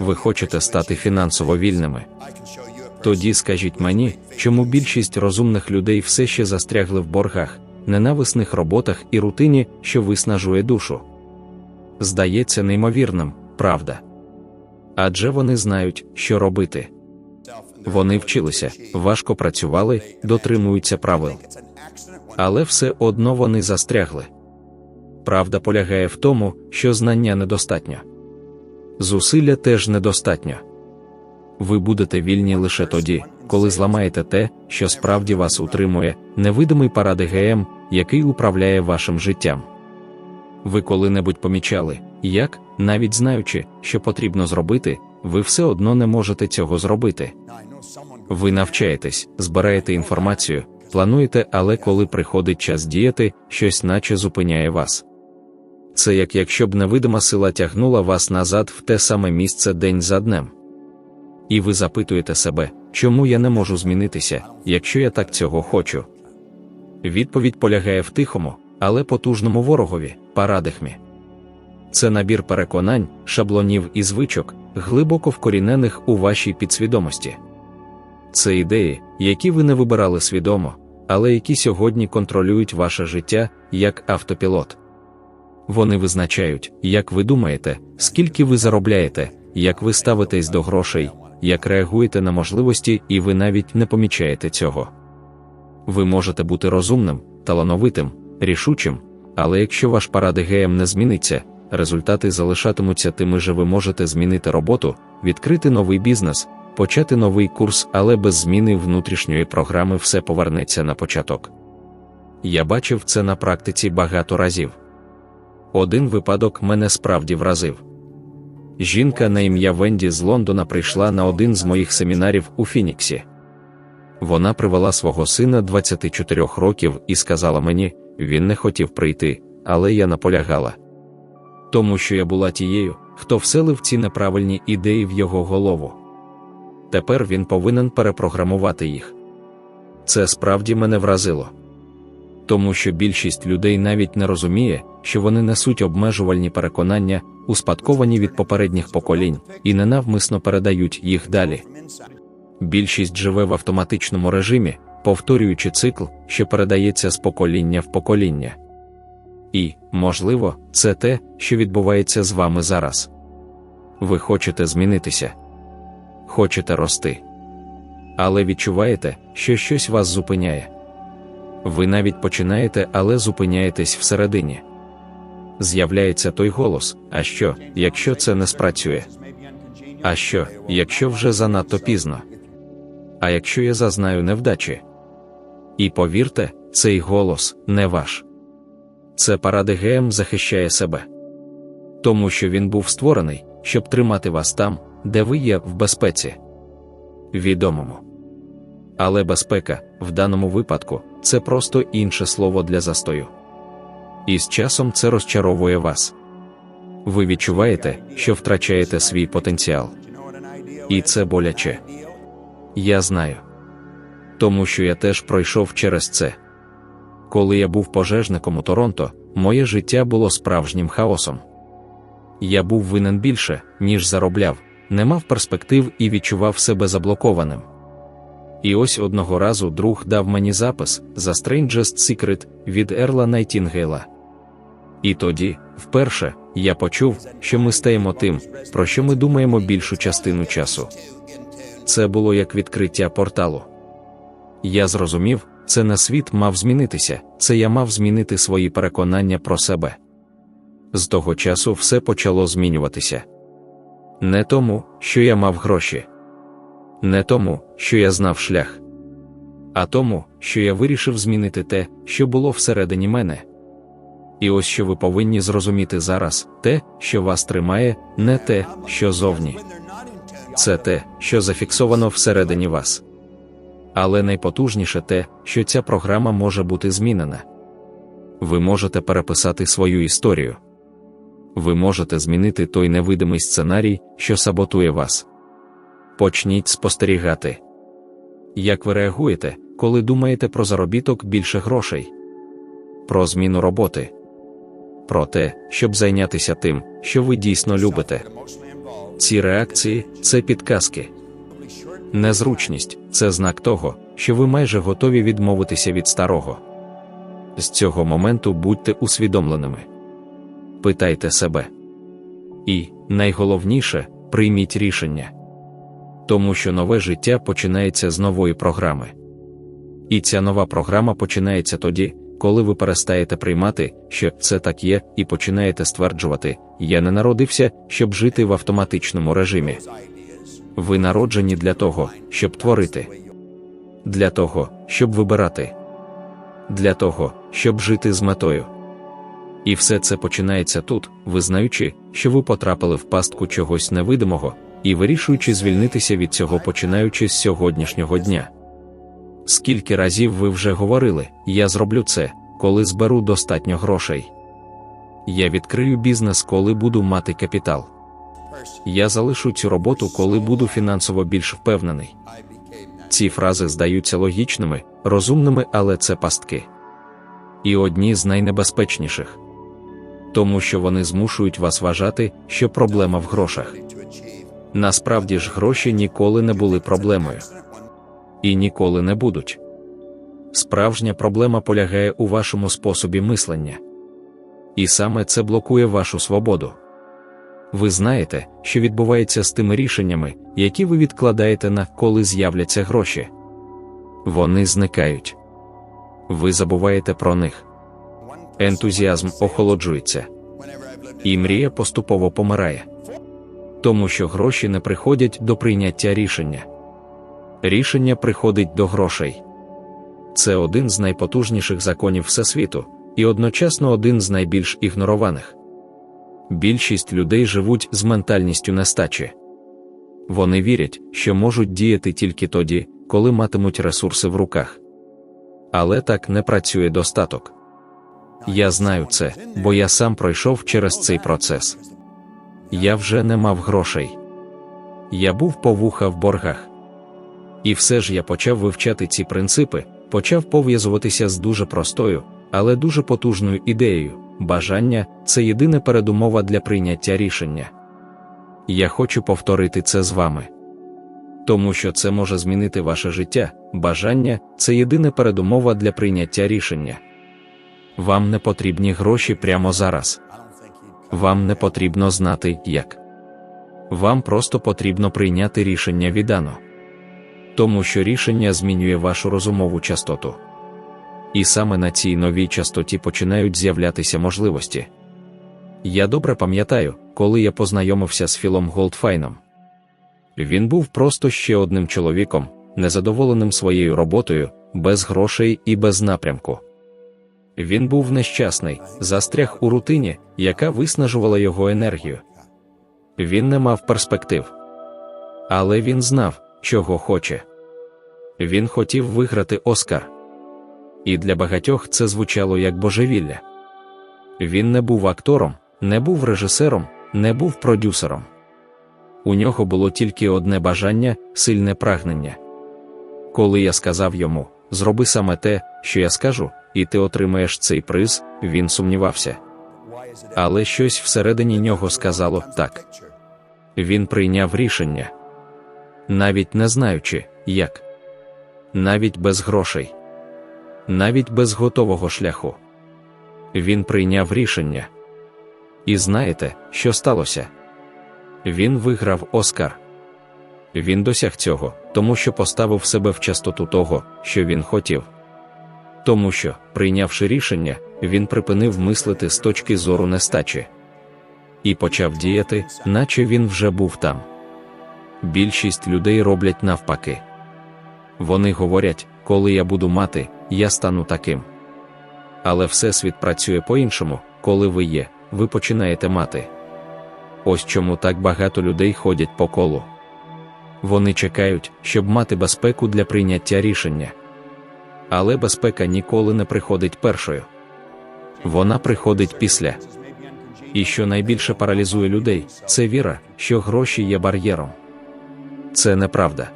Ви хочете стати фінансово вільними. Тоді скажіть мені, чому більшість розумних людей все ще застрягли в боргах, ненависних роботах і рутині, що виснажує душу. Здається неймовірним, правда. Адже вони знають, що робити. Вони вчилися, важко працювали, дотримуються правил. Але все одно вони застрягли. Правда полягає в тому, що знання недостатньо. Зусилля теж недостатньо. Ви будете вільні лише тоді, коли зламаєте те, що справді вас утримує, невидимий паради ГМ, який управляє вашим життям. Ви коли-небудь помічали, як, навіть знаючи, що потрібно зробити, ви все одно не можете цього зробити. Ви навчаєтесь, збираєте інформацію, плануєте, але коли приходить час діяти, щось наче зупиняє вас. Це як якщо б невидима сила тягнула вас назад в те саме місце день за днем. І ви запитуєте себе, чому я не можу змінитися, якщо я так цього хочу. Відповідь полягає в тихому, але потужному ворогові, парадихмі. Це набір переконань, шаблонів і звичок, глибоко вкорінених у вашій підсвідомості. Це ідеї, які ви не вибирали свідомо, але які сьогодні контролюють ваше життя як автопілот. Вони визначають, як ви думаєте, скільки ви заробляєте, як ви ставитесь до грошей, як реагуєте на можливості, і ви навіть не помічаєте цього. Ви можете бути розумним, талановитим, рішучим, але якщо ваш паради ГМ не зміниться, результати залишатимуться тими же ви можете змінити роботу, відкрити новий бізнес, почати новий курс, але без зміни внутрішньої програми все повернеться на початок. Я бачив це на практиці багато разів. Один випадок мене справді вразив. Жінка на ім'я Венді з Лондона прийшла на один з моїх семінарів у Фініксі. Вона привела свого сина 24 років і сказала мені, він не хотів прийти, але я наполягала. Тому що я була тією, хто вселив ці неправильні ідеї в його голову. Тепер він повинен перепрограмувати їх. Це справді мене вразило. Тому що більшість людей навіть не розуміє, що вони несуть обмежувальні переконання, успадковані від попередніх поколінь, і ненавмисно передають їх далі. Більшість живе в автоматичному режимі, повторюючи цикл, що передається з покоління в покоління. І, можливо, це те, що відбувається з вами зараз. Ви хочете змінитися, хочете рости. Але відчуваєте, що щось вас зупиняє. Ви навіть починаєте, але зупиняєтесь всередині. З'являється той голос: а що, якщо це не спрацює? А що, якщо вже занадто пізно? А якщо я зазнаю невдачі? І повірте, цей голос не ваш. Це паради ГМ захищає себе. Тому що він був створений, щоб тримати вас там, де ви є в безпеці. Відомому. Але безпека, в даному випадку, це просто інше слово для застою. І з часом це розчаровує вас. Ви відчуваєте, що втрачаєте свій потенціал. І це боляче. Я знаю. Тому що я теж пройшов через це. Коли я був пожежником у Торонто, моє життя було справжнім хаосом. Я був винен більше, ніж заробляв, не мав перспектив і відчував себе заблокованим. І ось одного разу друг дав мені запис за Strangest Secret від Ерла Найтінгейла. І тоді, вперше, я почув, що ми стаємо тим, про що ми думаємо більшу частину часу. Це було як відкриття порталу. Я зрозумів, це не світ мав змінитися, це я мав змінити свої переконання про себе. З того часу все почало змінюватися. Не тому, що я мав гроші, не тому, що я знав шлях, а тому, що я вирішив змінити те, що було всередині мене. І ось що ви повинні зрозуміти зараз те, що вас тримає, не те, що зовні. Це те, що зафіксовано всередині вас. Але найпотужніше те, що ця програма може бути змінена. Ви можете переписати свою історію. Ви можете змінити той невидимий сценарій, що саботує вас. Почніть спостерігати. Як ви реагуєте, коли думаєте про заробіток більше грошей, про зміну роботи, про те, щоб зайнятися тим, що ви дійсно любите. Ці реакції це підказки. Незручність це знак того, що ви майже готові відмовитися від старого. З цього моменту будьте усвідомленими. Питайте себе. І, найголовніше, прийміть рішення. Тому що нове життя починається з нової програми. І ця нова програма починається тоді, коли ви перестаєте приймати, що це так є, і починаєте стверджувати: Я не народився, щоб жити в автоматичному режимі. Ви народжені для того, щоб творити, для того, щоб вибирати, для того, щоб жити з метою. І все це починається тут, визнаючи, що ви потрапили в пастку чогось невидимого, і вирішуючи звільнитися від цього, починаючи з сьогоднішнього дня. Скільки разів ви вже говорили, я зроблю це, коли зберу достатньо грошей. Я відкрию бізнес, коли буду мати капітал. Я залишу цю роботу, коли буду фінансово більш впевнений. Ці фрази здаються логічними, розумними, але це пастки. І одні з найнебезпечніших, тому що вони змушують вас вважати, що проблема в грошах. Насправді ж гроші ніколи не були проблемою і ніколи не будуть. Справжня проблема полягає у вашому способі мислення. І саме це блокує вашу свободу. Ви знаєте, що відбувається з тими рішеннями, які ви відкладаєте на коли з'являться гроші. Вони зникають. Ви забуваєте про них. Ентузіазм охолоджується, і мрія поступово помирає, тому що гроші не приходять до прийняття рішення. Рішення приходить до грошей. Це один з найпотужніших законів Всесвіту, і одночасно один з найбільш ігнорованих. Більшість людей живуть з ментальністю нестачі. Вони вірять, що можуть діяти тільки тоді, коли матимуть ресурси в руках. Але так не працює достаток. Я знаю це, бо я сам пройшов через цей процес. Я вже не мав грошей. Я був по вуха в боргах. І все ж я почав вивчати ці принципи, почав пов'язуватися з дуже простою, але дуже потужною ідеєю бажання це єдина передумова для прийняття рішення. Я хочу повторити це з вами. Тому що це може змінити ваше життя, бажання це єдина передумова для прийняття рішення. Вам не потрібні гроші прямо зараз. Вам не потрібно знати, як. Вам просто потрібно прийняти рішення віддано тому що рішення змінює вашу розумову частоту. І саме на цій новій частоті починають з'являтися можливості. Я добре пам'ятаю, коли я познайомився з Філом Голдфайном. Він був просто ще одним чоловіком, незадоволеним своєю роботою, без грошей і без напрямку. Він був нещасний, застряг у рутині, яка виснажувала його енергію. Він не мав перспектив. Але він знав, чого хоче. Він хотів виграти Оскар. І для багатьох це звучало як божевілля. Він не був актором, не був режисером, не був продюсером. У нього було тільки одне бажання сильне прагнення. Коли я сказав йому, зроби саме те, що я скажу, і ти отримаєш цей приз, він сумнівався. Але щось всередині нього сказало так. Він прийняв рішення навіть не знаючи, як. Навіть без грошей, навіть без готового шляху. Він прийняв рішення. І знаєте, що сталося? Він виграв Оскар. Він досяг цього, тому що поставив себе в частоту того, що він хотів. Тому що, прийнявши рішення, він припинив мислити з точки зору нестачі і почав діяти, наче він вже був там. Більшість людей роблять навпаки. Вони говорять, коли я буду мати, я стану таким. Але Всесвіт працює по-іншому, коли ви є, ви починаєте мати. Ось чому так багато людей ходять по колу. Вони чекають, щоб мати безпеку для прийняття рішення. Але безпека ніколи не приходить першою. Вона приходить після. І що найбільше паралізує людей, це віра, що гроші є бар'єром це неправда.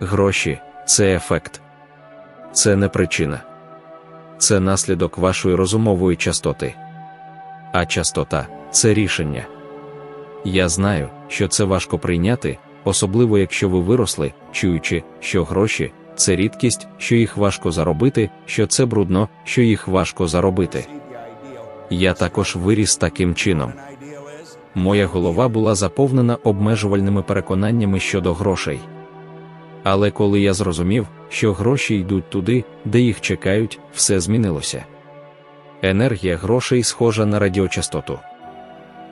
Гроші це ефект, це не причина, це наслідок вашої розумової частоти. А частота це рішення. Я знаю, що це важко прийняти, особливо якщо ви виросли, чуючи, що гроші це рідкість, що їх важко заробити, що це брудно, що їх важко заробити. Я також виріс таким чином. Моя голова була заповнена обмежувальними переконаннями щодо грошей. Але коли я зрозумів, що гроші йдуть туди, де їх чекають, все змінилося. Енергія грошей схожа на радіочастоту.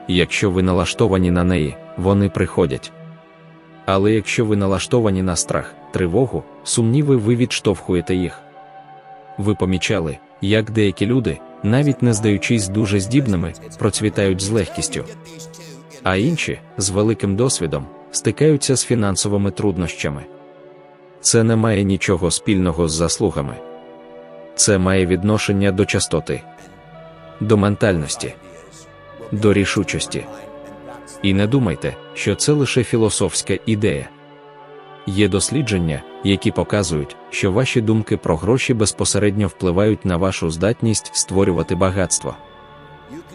Якщо ви налаштовані на неї, вони приходять. Але якщо ви налаштовані на страх, тривогу, сумніви, ви відштовхуєте їх. Ви помічали, як деякі люди, навіть не здаючись дуже здібними, процвітають з легкістю, а інші, з великим досвідом, стикаються з фінансовими труднощами. Це не має нічого спільного з заслугами. Це має відношення до частоти, до ментальності, до рішучості. І не думайте, що це лише філософська ідея. Є дослідження, які показують, що ваші думки про гроші безпосередньо впливають на вашу здатність створювати багатство.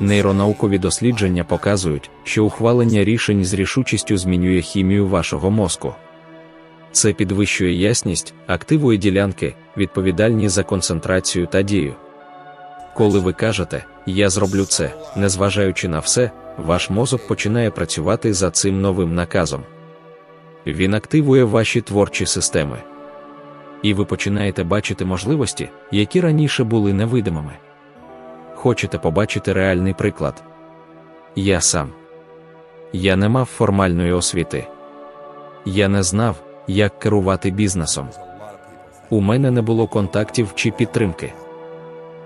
Нейронаукові дослідження показують, що ухвалення рішень з рішучістю змінює хімію вашого мозку. Це підвищує ясність, активує ділянки, відповідальні за концентрацію та дію. Коли ви кажете, я зроблю це, незважаючи на все, ваш мозок починає працювати за цим новим наказом. Він активує ваші творчі системи. І ви починаєте бачити можливості, які раніше були невидимими. Хочете побачити реальний приклад? Я сам. Я не мав формальної освіти. Я не знав, як керувати бізнесом. У мене не було контактів чи підтримки.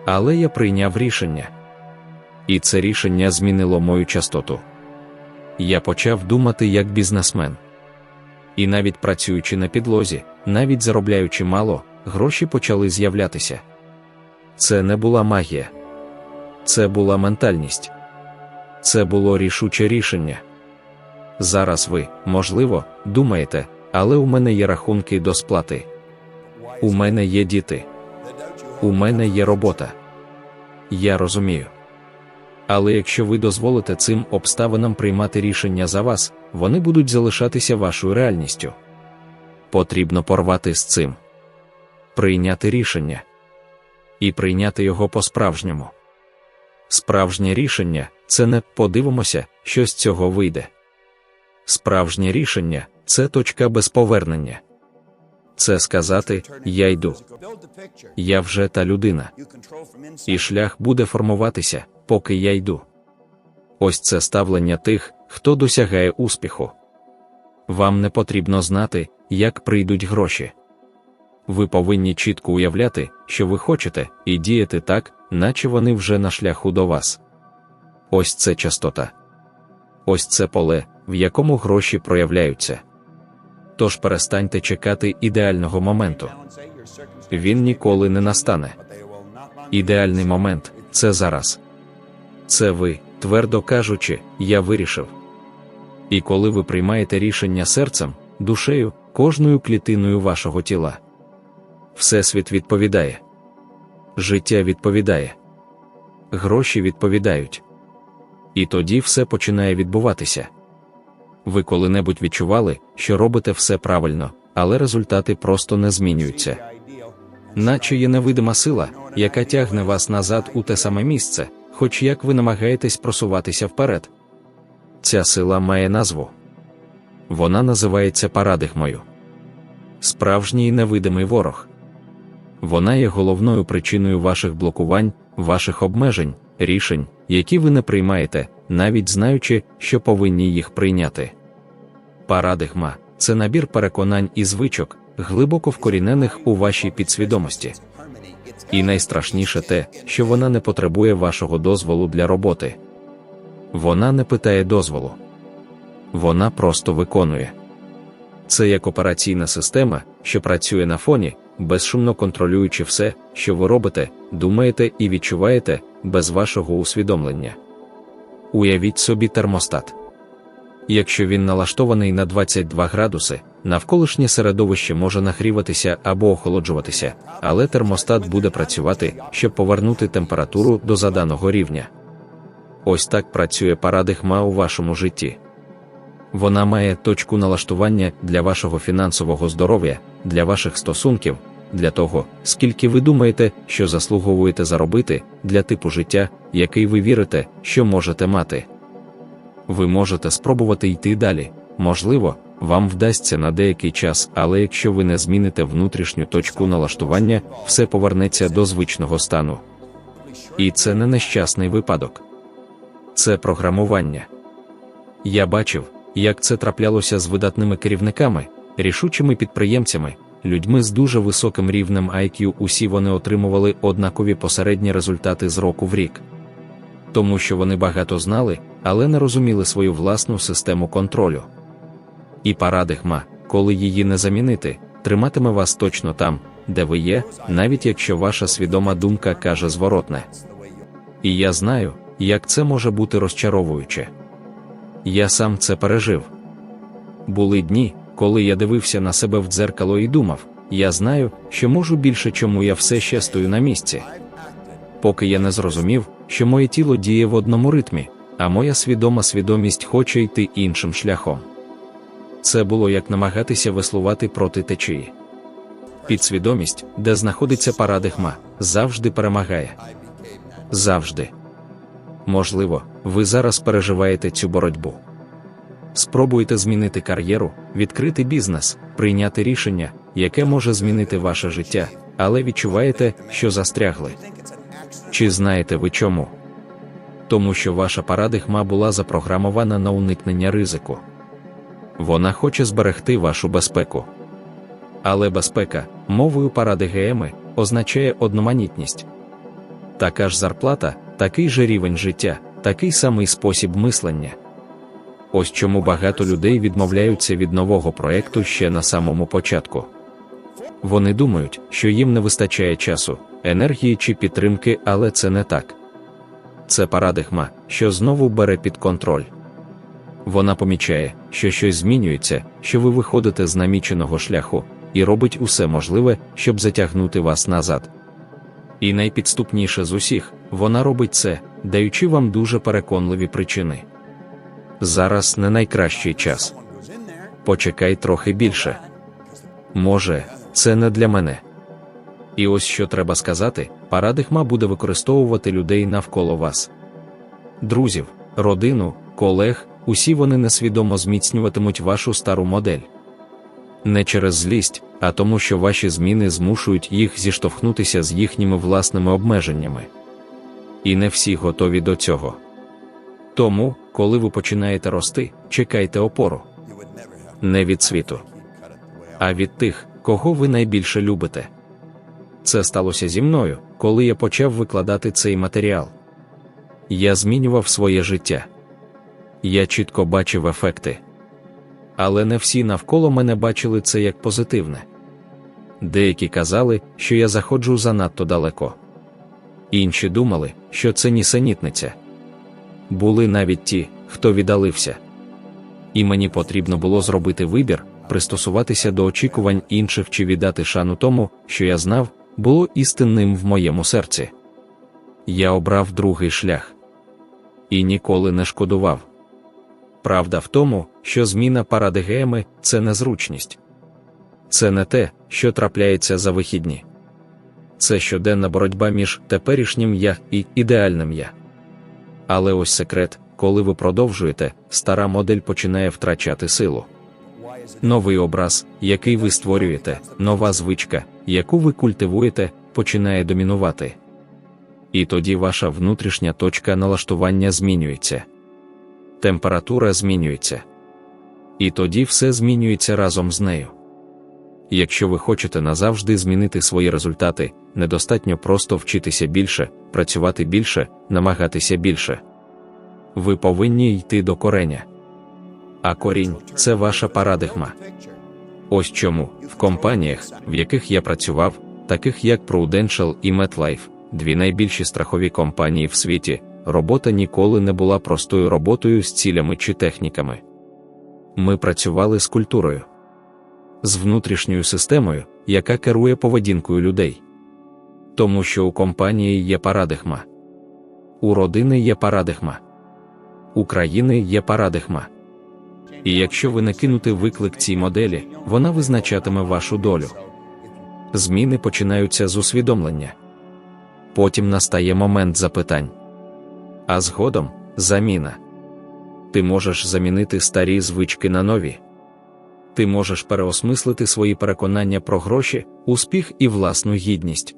Але я прийняв рішення. І це рішення змінило мою частоту. Я почав думати як бізнесмен. І навіть працюючи на підлозі, навіть заробляючи мало, гроші почали з'являтися. Це не була магія, це була ментальність, це було рішуче рішення. Зараз ви, можливо, думаєте, але у мене є рахунки до сплати. У мене є діти, у мене є робота. Я розумію. Але якщо ви дозволите цим обставинам приймати рішення за вас, вони будуть залишатися вашою реальністю. Потрібно порвати з цим, прийняти рішення і прийняти його по-справжньому. Справжнє рішення це не подивимося, що з цього вийде. Справжнє рішення це точка без повернення. Це сказати Я йду. Я вже та людина. І шлях буде формуватися, поки я йду. Ось це ставлення тих, хто досягає успіху. Вам не потрібно знати, як прийдуть гроші. Ви повинні чітко уявляти, що ви хочете, і діяти так, наче вони вже на шляху до вас. Ось це частота. Ось це поле, в якому гроші проявляються. Тож перестаньте чекати ідеального моменту. Він ніколи не настане. Ідеальний момент це зараз. Це ви, твердо кажучи, я вирішив. І коли ви приймаєте рішення серцем, душею, кожною клітиною вашого тіла, Всесвіт відповідає, життя відповідає, гроші відповідають. І тоді все починає відбуватися. Ви коли-небудь відчували, що робите все правильно, але результати просто не змінюються. Наче є невидима сила, яка тягне вас назад у те саме місце, хоч як ви намагаєтесь просуватися вперед. Ця сила має назву. Вона називається парадигмою. Справжній невидимий ворог. Вона є головною причиною ваших блокувань, ваших обмежень, рішень, які ви не приймаєте, навіть знаючи, що повинні їх прийняти. Парадигма це набір переконань і звичок, глибоко вкорінених у вашій підсвідомості. І найстрашніше те, що вона не потребує вашого дозволу для роботи. Вона не питає дозволу. Вона просто виконує. Це як операційна система, що працює на фоні, безшумно контролюючи все, що ви робите, думаєте і відчуваєте, без вашого усвідомлення. Уявіть собі термостат. Якщо він налаштований на 22 градуси, навколишнє середовище може нагріватися або охолоджуватися, але термостат буде працювати, щоб повернути температуру до заданого рівня. Ось так працює парадигма у вашому житті. Вона має точку налаштування для вашого фінансового здоров'я, для ваших стосунків, для того, скільки ви думаєте, що заслуговуєте заробити, для типу життя, який ви вірите, що можете мати. Ви можете спробувати йти далі. Можливо, вам вдасться на деякий час, але якщо ви не зміните внутрішню точку налаштування, все повернеться до звичного стану. І це не нещасний випадок. Це програмування. Я бачив, як це траплялося з видатними керівниками, рішучими підприємцями, людьми з дуже високим рівнем IQ, усі вони отримували однакові посередні результати з року в рік. Тому що вони багато знали, але не розуміли свою власну систему контролю. І парадигма, коли її не замінити, триматиме вас точно там, де ви є, навіть якщо ваша свідома думка каже зворотне. І я знаю, як це може бути розчаровуюче. Я сам це пережив. Були дні, коли я дивився на себе в дзеркало і думав, я знаю, що можу більше, чому я все ще стою на місці. Поки я не зрозумів, що моє тіло діє в одному ритмі, а моя свідома свідомість хоче йти іншим шляхом. Це було як намагатися веслувати проти течії. Підсвідомість, де знаходиться парадигма, завжди перемагає. Завжди. Можливо, ви зараз переживаєте цю боротьбу. Спробуйте змінити кар'єру, відкрити бізнес, прийняти рішення, яке може змінити ваше життя, але відчуваєте, що застрягли. Чи знаєте ви чому? Тому що ваша парадигма була запрограмована на уникнення ризику. Вона хоче зберегти вашу безпеку. Але безпека, мовою парадигеми, означає одноманітність. Така ж зарплата, такий же рівень життя, такий самий спосіб мислення. Ось чому багато людей відмовляються від нового проекту ще на самому початку. Вони думають, що їм не вистачає часу, енергії чи підтримки, але це не так. Це парадигма, що знову бере під контроль. Вона помічає, що щось змінюється, що ви виходите з наміченого шляху, і робить усе можливе, щоб затягнути вас назад. І найпідступніше з усіх, вона робить це, даючи вам дуже переконливі причини. Зараз не найкращий час. Почекай трохи більше. Може, це не для мене. І ось що треба сказати: парадигма буде використовувати людей навколо вас. Друзів, родину, колег, усі вони несвідомо зміцнюватимуть вашу стару модель. Не через злість, а тому, що ваші зміни змушують їх зіштовхнутися з їхніми власними обмеженнями. І не всі готові до цього. Тому, коли ви починаєте рости, чекайте опору не від світу, а від тих, кого ви найбільше любите. Це сталося зі мною, коли я почав викладати цей матеріал. Я змінював своє життя. Я чітко бачив ефекти. Але не всі навколо мене бачили це як позитивне. Деякі казали, що я заходжу занадто далеко. Інші думали, що це нісенітниця. Були навіть ті, хто віддалився. І мені потрібно було зробити вибір, пристосуватися до очікувань інших чи віддати шану тому, що я знав, було істинним в моєму серці. Я обрав другий шлях і ніколи не шкодував. Правда в тому, що зміна парадигеми це незручність. Це не те, що трапляється за вихідні. Це щоденна боротьба між теперішнім я і ідеальним я. Але ось секрет, коли ви продовжуєте, стара модель починає втрачати силу. Новий образ, який ви створюєте, нова звичка, яку ви культивуєте, починає домінувати. І тоді ваша внутрішня точка налаштування змінюється. Температура змінюється. І тоді все змінюється разом з нею. Якщо ви хочете назавжди змінити свої результати, недостатньо просто вчитися більше, працювати більше, намагатися більше. Ви повинні йти до кореня. А корінь це ваша парадигма. Ось чому в компаніях, в яких я працював, таких як Prudential і MetLife, дві найбільші страхові компанії в світі, робота ніколи не була простою роботою з цілями чи техніками. Ми працювали з культурою, з внутрішньою системою, яка керує поведінкою людей. Тому що у компанії є парадигма, у родини є парадигма, у країни є парадигма. І якщо ви не кинути виклик цій моделі, вона визначатиме вашу долю. Зміни починаються з усвідомлення. Потім настає момент запитань. А згодом заміна. Ти можеш замінити старі звички на нові. Ти можеш переосмислити свої переконання про гроші, успіх і власну гідність.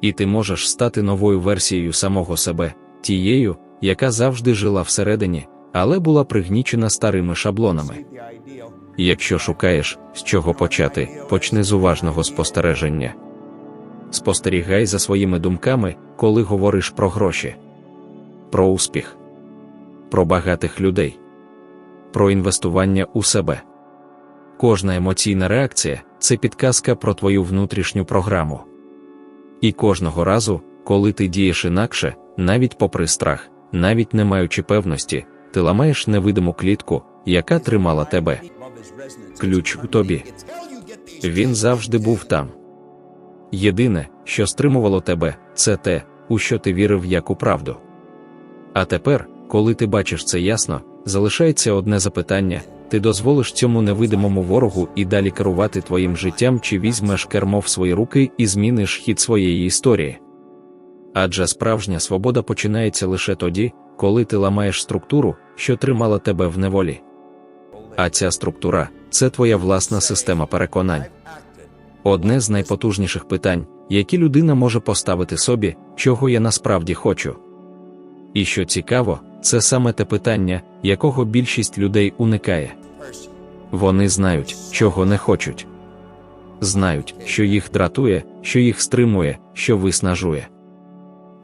І ти можеш стати новою версією самого себе, тією, яка завжди жила всередині, але була пригнічена старими шаблонами. Якщо шукаєш, з чого почати, почни з уважного спостереження. Спостерігай за своїми думками, коли говориш про гроші, про успіх, про багатих людей, про інвестування у себе. Кожна емоційна реакція це підказка про твою внутрішню програму. І кожного разу, коли ти дієш інакше, навіть попри страх, навіть не маючи певності, ти ламаєш невидиму клітку, яка тримала тебе. Ключ у тобі. Він завжди був там. Єдине, що стримувало тебе, це те, у що ти вірив як у правду. А тепер, коли ти бачиш це ясно, залишається одне запитання: ти дозволиш цьому невидимому ворогу і далі керувати твоїм життям, чи візьмеш кермо в свої руки і зміниш хід своєї історії. Адже справжня свобода починається лише тоді, коли ти ламаєш структуру, що тримала тебе в неволі. А ця структура це твоя власна система переконань. Одне з найпотужніших питань, які людина може поставити собі, чого я насправді хочу. І що цікаво, це саме те питання, якого більшість людей уникає. Вони знають, чого не хочуть. Знають, що їх дратує, що їх стримує, що виснажує.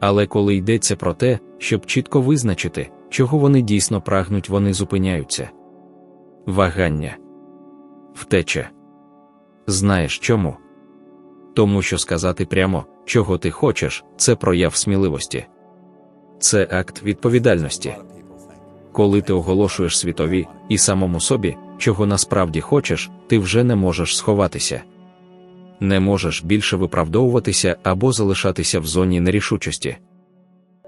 Але коли йдеться про те, щоб чітко визначити, чого вони дійсно прагнуть, вони зупиняються. Вагання. Втеча. Знаєш чому? Тому що сказати прямо, чого ти хочеш, це прояв сміливості. Це акт відповідальності. Коли ти оголошуєш світові і самому собі, чого насправді хочеш, ти вже не можеш сховатися. Не можеш більше виправдовуватися або залишатися в зоні нерішучості.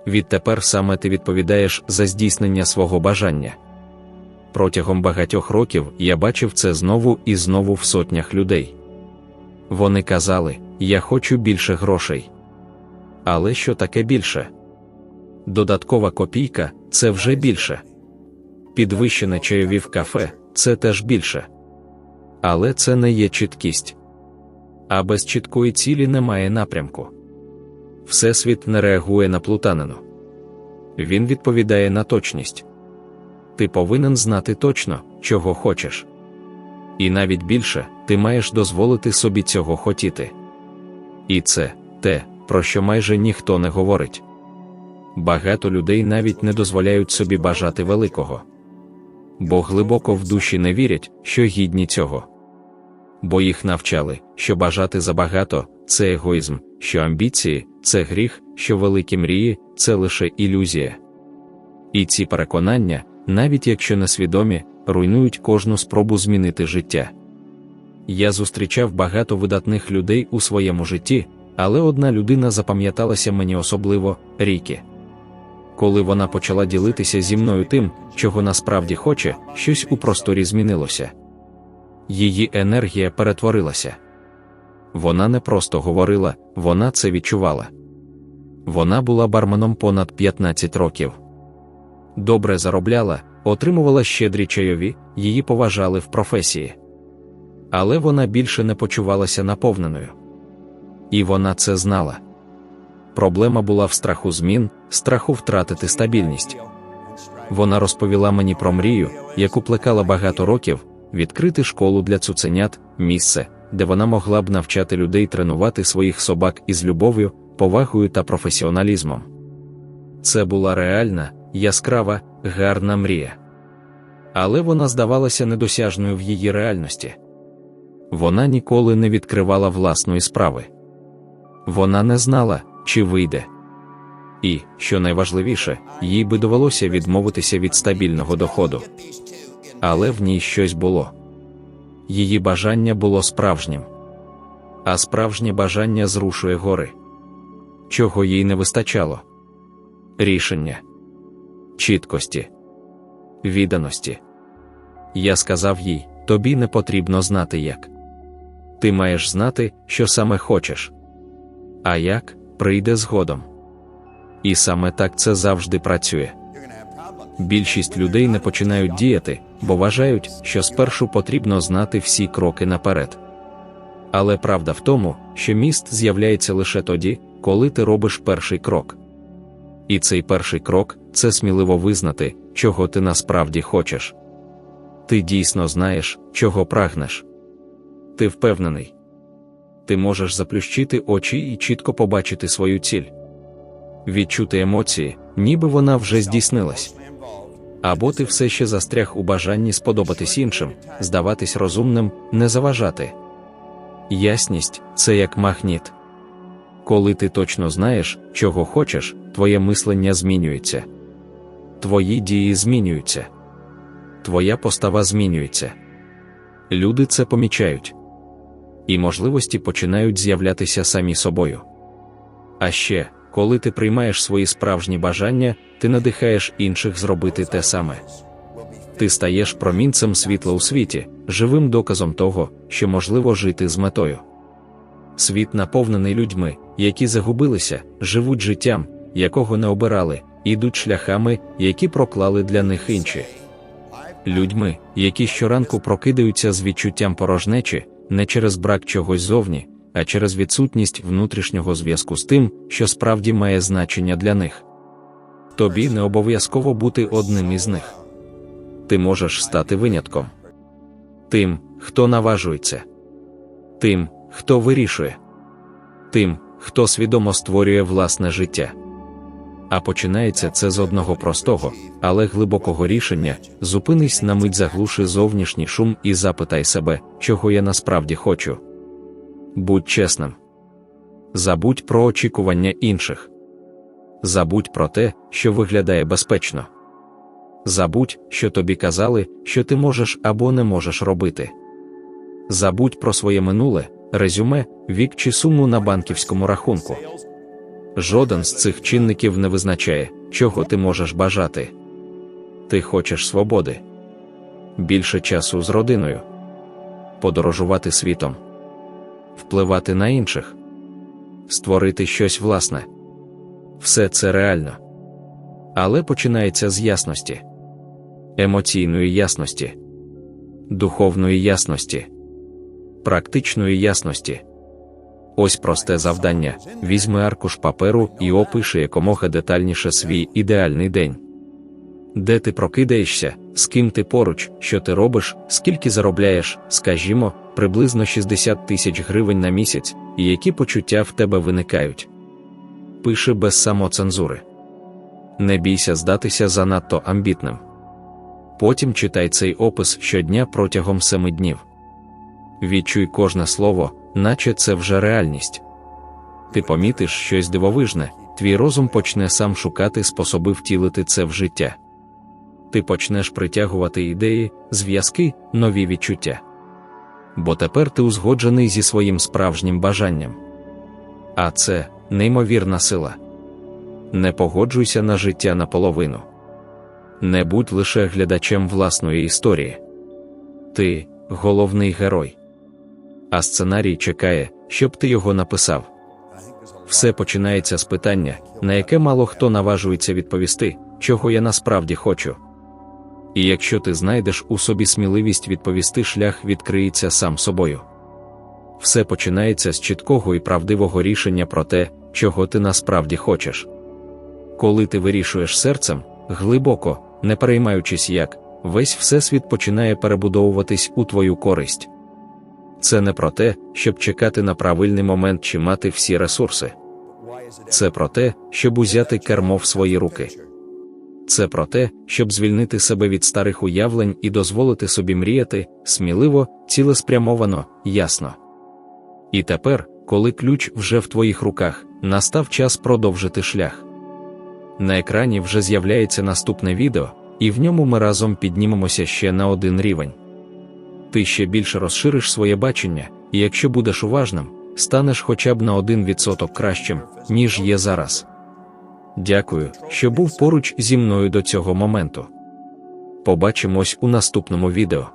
Відтепер саме ти відповідаєш за здійснення свого бажання. Протягом багатьох років я бачив це знову і знову в сотнях людей. Вони казали, я хочу більше грошей. Але що таке більше? Додаткова копійка це вже більше. Підвищене чайові в кафе це теж більше. Але це не є чіткість. А без чіткої цілі немає напрямку. Всесвіт не реагує на плутанину. Він відповідає на точність. Ти повинен знати точно, чого хочеш. І навіть більше ти маєш дозволити собі цього хотіти. І це те, про що майже ніхто не говорить. Багато людей навіть не дозволяють собі бажати великого, бо глибоко в душі не вірять, що гідні цього. Бо їх навчали, що бажати забагато це егоїзм, що амбіції це гріх, що великі мрії це лише ілюзія. І ці переконання, навіть якщо несвідомі, руйнують кожну спробу змінити життя. Я зустрічав багато видатних людей у своєму житті, але одна людина запам'яталася мені особливо Рікі. Коли вона почала ділитися зі мною тим, чого насправді хоче, щось у просторі змінилося. Її енергія перетворилася. Вона не просто говорила, вона це відчувала. Вона була барменом понад 15 років. Добре заробляла, отримувала щедрі чайові, її поважали в професії. Але вона більше не почувалася наповненою. І вона це знала. Проблема була в страху змін, страху втратити стабільність. Вона розповіла мені про мрію, яку плекала багато років, відкрити школу для цуценят, місце, де вона могла б навчати людей тренувати своїх собак із любов'ю, повагою та професіоналізмом. Це була реальна, яскрава, гарна мрія. Але вона здавалася недосяжною в її реальності. Вона ніколи не відкривала власної справи. Вона не знала, чи вийде. І, що найважливіше, їй би довелося відмовитися від стабільного доходу. Але в ній щось було. Її бажання було справжнім, а справжнє бажання зрушує гори. Чого їй не вистачало? Рішення, чіткості, відданості. я сказав їй: тобі не потрібно знати як. Ти маєш знати, що саме хочеш. А як прийде згодом. І саме так це завжди працює. Більшість людей не починають діяти, бо вважають, що спершу потрібно знати всі кроки наперед. Але правда в тому, що міст з'являється лише тоді, коли ти робиш перший крок. І цей перший крок це сміливо визнати, чого ти насправді хочеш. Ти дійсно знаєш, чого прагнеш. Ти впевнений. Ти можеш заплющити очі і чітко побачити свою ціль, відчути емоції, ніби вона вже здійснилась. Або ти все ще застряг у бажанні сподобатись іншим, здаватись розумним, не заважати. Ясність це як магніт. Коли ти точно знаєш, чого хочеш, твоє мислення змінюється. Твої дії змінюються. Твоя постава змінюється. Люди це помічають. І можливості починають з'являтися самі собою. А ще, коли ти приймаєш свої справжні бажання, ти надихаєш інших зробити те саме. Ти стаєш промінцем світла у світі, живим доказом того, що можливо жити з метою. Світ наповнений людьми, які загубилися, живуть життям, якого не обирали, ідуть шляхами, які проклали для них інші. Людьми, які щоранку прокидаються з відчуттям порожнечі, не через брак чогось зовні, а через відсутність внутрішнього зв'язку з тим, що справді має значення для них. Тобі не обов'язково бути одним із них. Ти можеш стати винятком. Тим, хто наважується, тим, хто вирішує, тим, хто свідомо створює власне життя. А починається це з одного простого, але глибокого рішення зупинись на мить заглуши зовнішній шум і запитай себе, чого я насправді хочу. Будь чесним. Забудь про очікування інших. Забудь про те, що виглядає безпечно. Забудь, що тобі казали, що ти можеш або не можеш робити. Забудь про своє минуле, резюме, вік чи суму на банківському рахунку. Жоден з цих чинників не визначає, чого ти можеш бажати. Ти хочеш свободи, більше часу з родиною, подорожувати світом, впливати на інших, створити щось власне. Все це реально. Але починається з ясності, емоційної ясності, духовної ясності, практичної ясності. Ось просте завдання: візьми аркуш паперу і опиши якомога детальніше свій ідеальний день. Де ти прокидаєшся, з ким ти поруч, що ти робиш, скільки заробляєш, скажімо, приблизно 60 тисяч гривень на місяць, і які почуття в тебе виникають. Пиши без самоцензури. Не бійся здатися занадто амбітним. Потім читай цей опис щодня протягом семи днів. Відчуй кожне слово, наче це вже реальність. Ти помітиш щось дивовижне, твій розум почне сам шукати способи втілити це в життя. Ти почнеш притягувати ідеї, зв'язки, нові відчуття. Бо тепер ти узгоджений зі своїм справжнім бажанням. А це неймовірна сила. Не погоджуйся на життя наполовину. Не будь лише глядачем власної історії. Ти головний герой а сценарій чекає, щоб ти його написав. Все починається з питання, на яке мало хто наважується відповісти, чого я насправді хочу. І якщо ти знайдеш у собі сміливість відповісти, шлях відкриється сам собою. Все починається з чіткого і правдивого рішення про те, чого ти насправді хочеш. Коли ти вирішуєш серцем, глибоко, не переймаючись як, весь всесвіт починає перебудовуватись у твою користь. Це не про те, щоб чекати на правильний момент чи мати всі ресурси. Це про те, щоб узяти кермо в свої руки. Це про те, щоб звільнити себе від старих уявлень і дозволити собі мріяти сміливо, цілеспрямовано, ясно. І тепер, коли ключ вже в твоїх руках, настав час продовжити шлях. На екрані вже з'являється наступне відео, і в ньому ми разом піднімемося ще на один рівень ти ще більше розшириш своє бачення, і якщо будеш уважним, станеш хоча б на один відсоток кращим, ніж є зараз. Дякую, що був поруч зі мною до цього моменту. Побачимось у наступному відео.